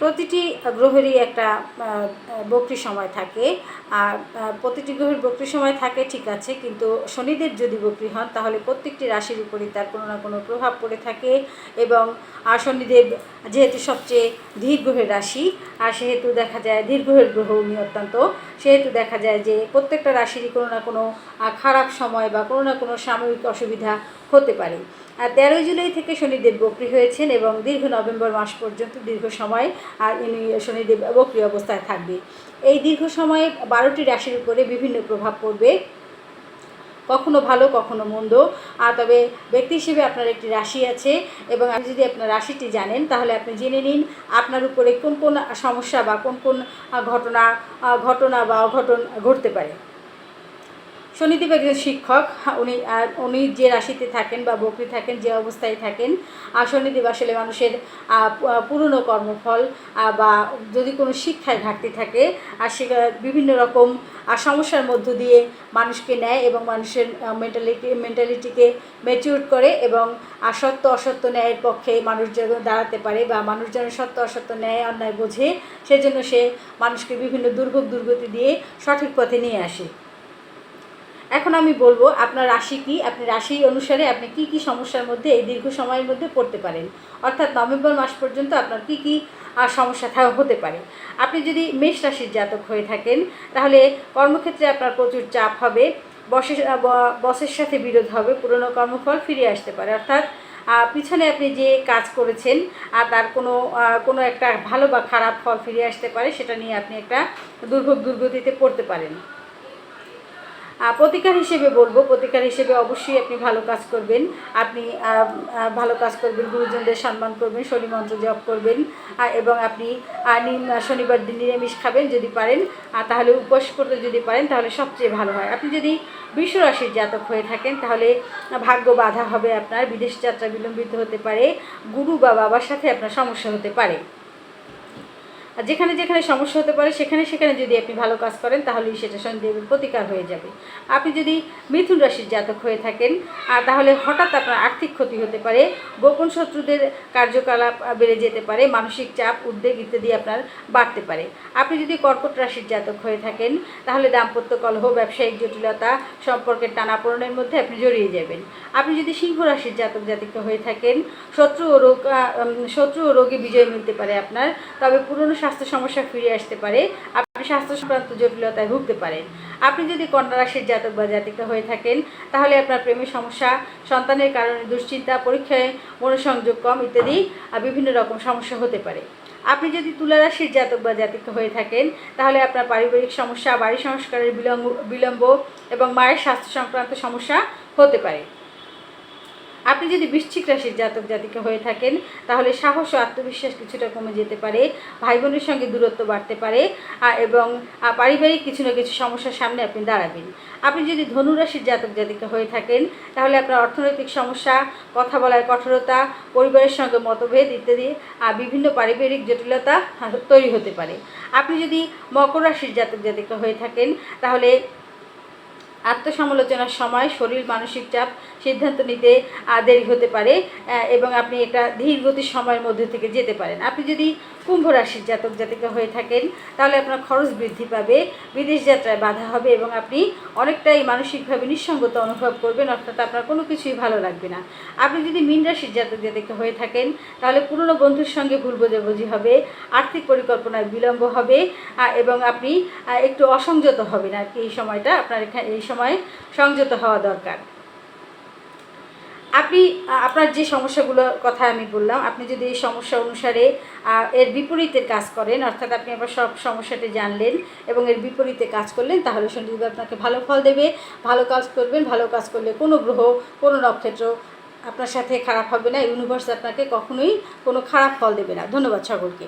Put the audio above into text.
প্রতিটি গ্রহেরই একটা বক্রি সময় থাকে। আর প্রতিটি গ্রহের বক্রি সময় থাকে, ঠিক আছে, কিন্তু শনিদেব যদি বক্রি হন, তাহলে প্রত্যেকটি রাশির উপরই তার কোনো না কোনো প্রভাব পড়ে থাকে এবং, আর শনিদেব যেহেতু সবচেয়ে ধীর গ্রহের রাশি, আর সেহেতু দেখা যায় ধীর গ্রহের গ্রহ উনি অত্যন্ত, সেহেতু দেখা যায় যে প্রত্যেকটা রাশিরই কোনো না কোনো খারাপ সময় বা কোনো না কোনো সাময়িক অসুবিধা হতে পারে। আর তেরোই জুলাই থেকে শনিদেব বক্রি হয়েছেন এবং দীর্ঘ নভেম্বর মাস পর্যন্ত দীর্ঘ সময় আর শনিদেব বক্রি অবস্থায় থাকবে। এই দীর্ঘ সময়ে বারোটি রাশির উপরে বিভিন্ন প্রভাব পড়বে। কখনো ভালো, কখনো মন্দ। আর তবে ব্যক্তি হিসেবে আপনার একটি রাশি আছে এবং আপনি যদি আপনার রাশিটি জানেন, তাহলে আপনি জেনে নিন আপনার উপরে কোন কোন সমস্যা বা কোন কোন ঘটনা ঘটনা বা অঘটন ঘটতে পারে। শনিদেব একজন শিক্ষক উনি উনি যে রাশিতে থাকেন বা বকরি থাকেন, যে অবস্থায় থাকেন আর শনিদেব আসলে মানুষের পুরনো কর্মফল বা যদি কোনো শিক্ষায় ঘাটতি থাকে, আর সে বিভিন্ন রকম সমস্যার মধ্য দিয়ে মানুষকে নেয় এবং মানুষের মেন্টালিটি মেন্টালিটিকে ম্যাচিউর করে এবং সত্য অসত্য ন্যায়ের পক্ষে মানুষ যেন দাঁড়াতে পারে বা মানুষ যেন সত্য অসত্য ন্যায় অন্যায় বোঝে, সেজন্য সে মানুষকে বিভিন্ন দুর্ভোগ দুর্গতি দিয়ে সঠিক পথে নিয়ে আসে। এখন আমি বলব, আপনার রাশি কি? আপনি রাশি অনুসারে আপনি কি কি সমস্যার মধ্যে, এই দীর্ঘ সময়ের মধ্যে পড়তে পারেন? অর্থাৎ নভেম্বর মাস পর্যন্ত আপনার কি কি সমস্যা হতে পারে? আপনি যদি মেষ রাশির জাতক হয়ে থাকেন, তাহলে কর্মক্ষেত্রে আপনার প্রচুর চাপ হবে, বসের বসের সাথে বিরোধ হবে, পুরনো কর্মফল ফিরে আসতে পারে। অর্থাৎ পিছনে আপনি যে কাজ করেছেন, আর তার কোনো কোনো একটা ভালো বা খারাপ ফল ফিরে আসতে পারে, সেটা নিয়ে আপনি একটা দুর্ভোগ দুর্গতিতে পড়তে পারেন। প্রতিকার হিসেবে বলব, প্রতিকার হিসেবে অবশ্যই আপনি ভালো কাজ করবেন। আপনি ভালো কাজ করবেন, গুরুজনদের সম্মান করবেন, শনি মন্ত্র জপ করবেন এবং আপনি শনিবার দিন নিরামিষ খাবেন যদি পারেন তাহলে উপবাস করতে যদি পারেন, তাহলে সবচেয়ে ভালো হয়। আপনি যদি বৃষ রাশির জাতক হয়ে থাকেন, তাহলে ভাগ্য বাধা হবে আপনার, বিদেশ যাত্রা বিলম্বিত হতে পারে, গুরু বা বাবার সাথে আপনার সমস্যা হতে পারে। আর যেখানে যেখানে সমস্যা হতে পারে, সেখানে সেখানে যদি আপনি ভালো কাজ করেন, তাহলেই সেটা সন্দেহের প্রতিকার হয়ে যাবে। আপনি যদি মিথুন রাশির জাতক হয়ে থাকেন, আর তাহলে হঠাৎ আপনার আর্থিক ক্ষতি হতে পারে, গোপন শত্রুদের কার্যকলাপ বেড়ে যেতে পারে, মানসিক চাপ, উদ্বেগ ইত্যাদি আপনার বাড়তে পারে। আপনি যদি কর্কট রাশির জাতক হয়ে থাকেন, তাহলে দাম্পত্য কলহ, ব্যবসায়িক জটিলতা সম্পর্কের টানাপোড়েনের মধ্যে আপনি জড়িয়ে যাবেন। আপনি যদি সিংহ রাশির জাতক জাতিকা হয়ে থাকেন, শত্রু ও রোগ শত্রু ও রোগে বিজয় মিলতে পারে আপনার, তবে পুরনো স্বাস্থ্য সমস্যা ফিরে আসতে পারে, আপনি স্বাস্থ্য সংক্রান্ত জটিলতায় ভুগতে পারেন। আপনি যদি কন্যা রাশির জাতক বা জাতিকা হয়ে থাকেন, তাহলে আপনার প্রেমের সমস্যা, সন্তানের কারণে দুশ্চিন্তা, পরীক্ষায় মনোসংযোগ কম ইত্যাদি বিভিন্ন রকম সমস্যা হতে পারে। আপনি যদি তুলা রাশির জাতক বা জাতিকা হয়ে থাকেন, তাহলে আপনার পারিবারিক সমস্যা, বাড়ি সংস্কারের বিলম্ব বিলম্ব এবং মায়ের স্বাস্থ্য সংক্রান্ত সমস্যা হতে পারে। আপনি যদি বৃশ্চিক রাশির জাতক জাতিকা হয়ে থাকেন, তাহলে সাহস ও আত্মবিশ্বাস কিছুটা কমে যেতে পারে ভাই বোনের সঙ্গে দূরত্ব বাড়তে পারে এবং পারিবারিক কিছু না কিছু সমস্যার সামনে আপনি দাঁড়াবেন। আপনি যদি ধনু রাশির জাতক জাতিকা হয়ে থাকেন, তাহলে আপনার অর্থনৈতিক সমস্যা, কথা বলার কঠোরতা, পরিবারের সঙ্গে মতভেদ ইত্যাদি বিভিন্ন পারিবারিক জটিলতা তৈরি হতে পারে। আপনি যদি মকর রাশির জাতক জাতিকা হয়ে থাকেন, তাহলে আত্মসমালোচনার সময় শরীর মানসিক চাপ সিদ্ধান্ত নিতে দেরি হতে পারে এবং আপনি এটা ধীর গতির সময়ের মধ্যে থেকে যেতে পারেন। আপনি যদি কুম্ভ রাশির জাতক জাতিকা হয়ে থাকেন, তাহলে আপনার খরচ বৃদ্ধি পাবে, বিদেশ যাত্রায় বাধা হবে এবং আপনি অনেকটাই মানসিকভাবে নিঃসঙ্গতা অনুভব করবেন, অর্থাৎ আপনার কোনো কিছুই ভালো লাগবে না। আপনি যদি মীন রাশির জাতক জাতিকা হয়ে থাকেন, তাহলে পুরনো বন্ধুর সঙ্গে ভুল বোঝাবুঝি হবে, আর্থিক পরিকল্পনায় বিলম্ব হবে এবং আপনি একটু অসংযত হবেন আর কি, এই সময়টা আপনার এখানে এই সময় সংযত হওয়া দরকার। আপনি আপনার যে সমস্যাগুলোর কথা আমি বললাম, আপনি যদি এই সমস্যা অনুসারে এর বিপরীতের কাজ করেন, অর্থাৎ আপনি আবার সব সমস্যাটি জানলেন এবং এর বিপরীতে কাজ করলেন, তাহলে শনিদেব আপনাকে ভালো ফল দেবে, ভালো কাজ করবেন, ভালো কাজ করলে কোনো গ্রহ, কোনো নক্ষত্র আপনার সাথে খারাপ হবে না ইউনিভার্স আপনাকে কখনোই কোনো খারাপ ফল দেবে না। ধন্যবাদ সকলকে।